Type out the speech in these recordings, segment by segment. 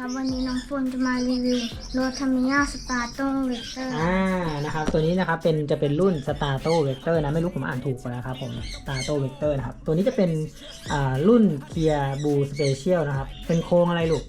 วัสดีครับ วันนี้น้องฝนจะมารีวิวรถทามิยาสตาร์โต้เวกเตอร์อ่านะครับตัวนี้นะครับเป็นจะเป็นรุ่นสตาร์โตเวกเตอร์นะไม่รู้ผมอ่านถูกปะนะครับผมสตาร์โตเวกเตอร์นะครับตัวนี้จะเป็นอ่ารุ่นเคียร์บูสเปเชียลนะครับเป็นโครงอะไรลูก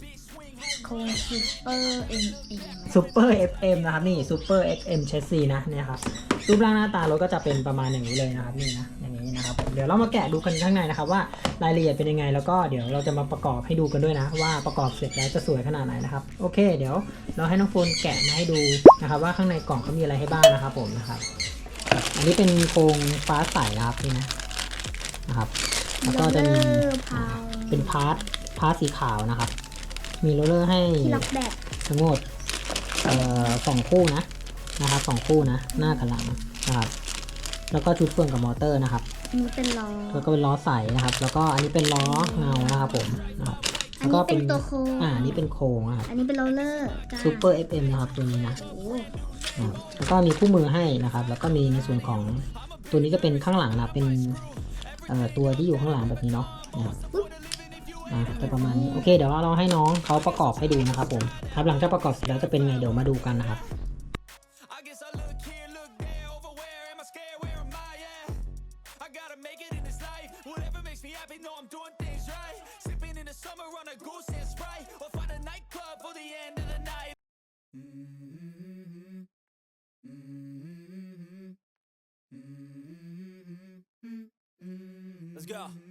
งซูเปอร์เอ็มเอ็ม Super FM นะครับนี่ Super FM Chassis นะเนี่ยครับรูปร่างหน้าตารถก็จะเป็นประมาณอย่างนี้เลยนะครับนี่นะอย่างนี้นะครับผมเดี๋ยวเรามาแกะดูกันข้างในนะครับว่ารายละเอียดเป็นยังไง แล้วก็เดี๋ยวเราจะมาประกอบให้ดูกันด้วยนะ ว่าประกอบเสร็จแล้วจะสวยขนาดไหนนะครับโอเค เดี๋ยวเราให้น้องโฟนแกะมาให้ดูนะครับว่าข้างในกล่องเขามีอะไรให้บ้างนะครับผมนะครับอันนี้เป็นโครงฟ้าใสนะครับนี่นะนะครับแล้วก็จะมีพาวเป็นพาร์ทพาร์ทสีขาวนะครับ มีโรลเลอร์ให้ที่ล็อกแบบทั้งหมดเอ่อสองคู่นะนะครับสองคู่นะ หน้ากับหลังนะครับ แล้วก็ชุดเฟืองกับมอเตอร์นะครับอันนี้เป็นล้อแล้วก็เป็นล้อใสนะครับ แล้วก็อันนี้เป็นล้อเงานะครับผมนะครับอันนี้เป็นตัวโครงอ่าอันนี้เป็นโครงนะครับอันนี้เป็นโรลเลอร์จ้าซูเปอร์ FM นะครับตัวนี้นะโอ้โหนะครับแล้วก็มีคู่มือให้นะครับ แล้วก็มีในส่วนของตัวนี้จะเป็นข้างหลังนะเป็นเอ่อตัวที่อยู่ข้างหลังแบบนี้เนาะนะครับ นะก็ประมาณนี้โอเคเดี๋ยวเราให้น้องเขาประกอบให้ดูนะครับผมครับหลังจากประกอบเสร็จแล้วจะเป็นไงเดี๋ยวมาดูกันนะครับเ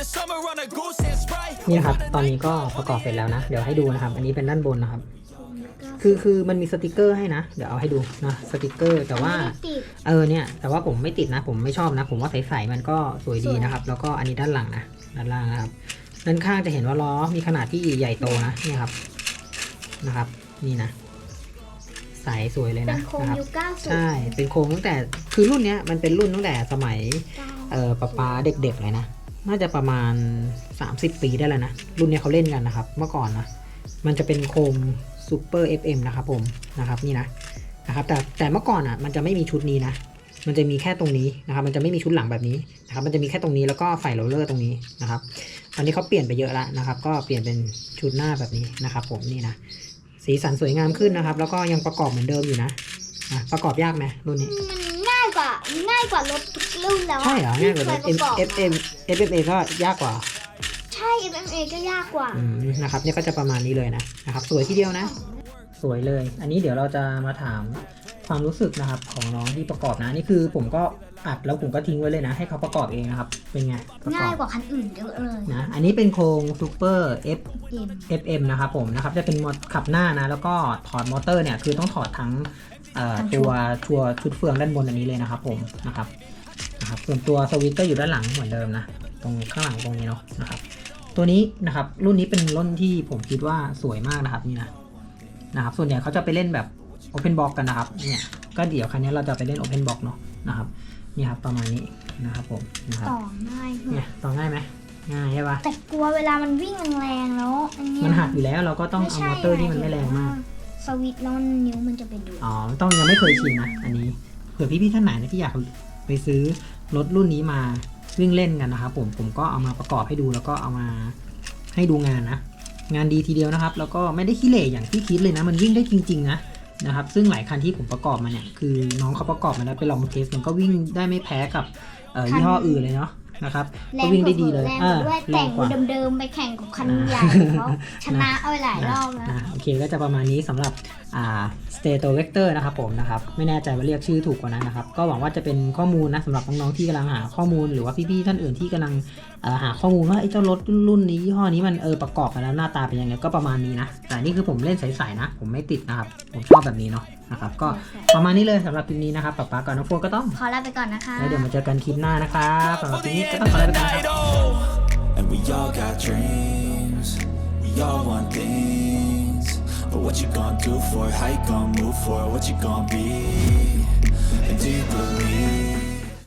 Sipping in the summer on a goose and sprite. นี่นะครับ ตอนนี้ก็ประกอบเสร็จแล้วนะ เดี๋ยวให้ดูนะครับ อันนี้เป็นด้านบนนะครับ คือคือมันมีสติกเกอร์ให้นะ เดี๋ยวเอาให้ดูนะสติกเกอร์แต่ว่าไม่ได้ติดเออเนี่ย แต่ว่าผมไม่ติดนะ ผมไม่ชอบนะ ผมว่าใสๆมันก็สวยดีนะครับ แล้วก็อันนี้ด้านหลังนะ ด้านล่างนะครับ ด้านข้างจะเห็นว่าล้อมีขนาดที่ใหญ่โตนะนี่ครับ นะครับ นี่นะใสสวยเลยเป็นะนโครงนะครับยุคเก้าสิบใช่ เป็นโครงตั้งแต่ คือรุ่นเนี้ยมันเป็นรุ่นตั้งแต่สมัย เออป๊าป๊าเด็กๆเลยนะ น่าจะประมาณ 30 ปีได้แล้วนะ รุ่นเนี้ยเขาเล่นกันนะครับ เมื่อก่อนนะ มันจะเป็นโคมซูเปอร์ FM นะครับผม นะครับนี่นะ นะครับ แต่แต่เมื่อก่อนอะ มันจะไม่มีชุดนี้นะ มันจะมีแค่ตรงนี้นะครับ มันจะไม่มีชุดหลังแบบนี้นะครับ มันจะมีแค่ตรงนี้แล้วก็ไฟโรลเลอร์ตรงนี้นะครับ ตอนนี้เขาเปลี่ยนไปเยอะแล้วนะครับ ก็เปลี่ยนเป็นชุดหน้าแบบนี้นะครับ ผมนี่นะ สีสันสวยงามขึ้นนะครับ แล้วก็ยังประกอบเหมือนเดิมอยู่นะะประกอบยากไหมรุ่นนี้มัน ง่ายกว่าง่ายกว่ารถทุกรุ่นแล้วะใช่เหรอง่ายกว่าที่รถเคยประกอบ F M F M A ก็ยากกว่าใช่ MMA ก็ยากกว่า อืมนะครับเนี่ยก็จะประมาณนี้เลยนะนะครับ สวยทีเดียวนะ สวยเลย อันนี้เดี๋ยวเราจะมาถามความรู้สึกนะครับของน้องที่ประกอบนะ นี่คือผมก็อัดแล้วผมก็ทิ้งไว้เลยนะ ให้เขาประกอบเองนะครับ เป็นไงประกง่าอยบกว่าคันอื่นเยอะเลยนะ อันนี้เป็นโครงซูเปอร์ F เอ็ม FM นะครับผมนะครับจะเป็นมอขับหน้านะ แล้วก็ถอดมอเตอร์เนี่ยคือต้องถอดทั้งเอ่อทั้งชุด ตัวชัวชุดเฟืองด้านบนอันนี้เลยนะครับผมนะครับนะครับส่วนตัวสวิตช์ก็อยู่ด้านหลังเหมือนเดิมนะตรงข้างหลังตรงนี้เนาะนะครับ ตัวนี้นะครับรุ่นนี้เป็นรุ่นที่ผมคิดว่าสวยมากนะครับนี่นะนะครับ ส่วนใหญ่เขาจะไปเล่นแบบ Open Box กันนะครับเนี่ยก็เดี๋ยวคันนี้เราจะไปเล่น Open Box เนาะนะครับนี่ครับประมาณนี้นะครับผมนะครับต่อง่ายเนี่ยต่อง่ายไหมง่ายใช่ปะแต่กลัวเวลามันวิ่งแรงๆแล้วอันเนี้ยมันหักอยู่แล้วเราก็ต้องเอามอเตอร์ที่มันไม่แรงมาก สวิตช์แล้วนิ้วมันจะเป็นดูอ๋อต้องยังไม่เคยชิมนะอันนี้เผื่อพี่ๆท่านไหนนะที่อยากไปซื้อรถรุ่นนี้มาวิ่งเล่นกันนะครับผมผมก็เอามาประกอบให้ดูแล้วก็เอามาให้ดูงานนะ งานดีทีเดียวนะครับ แล้วก็ไม่ได้ขี้เหร่อย่างที่คิดเลยนะ มันวิ่งได้จริง ๆ นะนะครับ ซึ่งหลายคันที่ผมประกอบมาเนี่ยคือน้องเขาประกอบมาแล้วไปลองเทสมันก็วิ่งได้ไม่แพ้กับยี่ห้ออื่นเลยเนาะ นะครับแรก็งวิ่งได้ดีเลยแรงอ่ากว่าด้วยแรแต่งงกว่า เดิมๆไปแข่งกับคันใหญ่เขาชนะเอาไปหลายรอบแล้วนะโอเคก็จะประมาณนี้สำหรับอ่า Stato Vector นะครับผมนะครับไม่แน่ใจว่าเรียกชื่อถูกกว่านั้นนะครับ ก็หวังว่าจะเป็นข้อมูลนะสำหรับน้องๆที่กำลังหาข้อมูลหรือว่าพี่ๆท่านอื่นที่กำลังเอ่อหาข้อมูลว่าไอ้เจ้ารถรุ่นนี้ยี่ห้อนี้มันเออประกอบมาแล้วหน้าตาเป็นยังไงก็ประมาณนี้นะ แต่นี่คือผมเล่นใสๆนะ ผมไม่ติดนะครับ ผมชอบแบบนี้เนาะ นะครับก็ประมาณนี้เลยสำหรับคลิปนี้นะครับป๊าป๊ากับน้องโฟก็ต้องขอลาไปก่อนนะคะแล้วเดี๋ยวมาเจอกันคลิปหน้านะครับสำหรับคลิปนี้ก็ต้องขอลาไปก่อนครับ And we all got dreams, we all want things. But what you gonna do for it? How you gonna move for it? What you gonna be? And do you believe?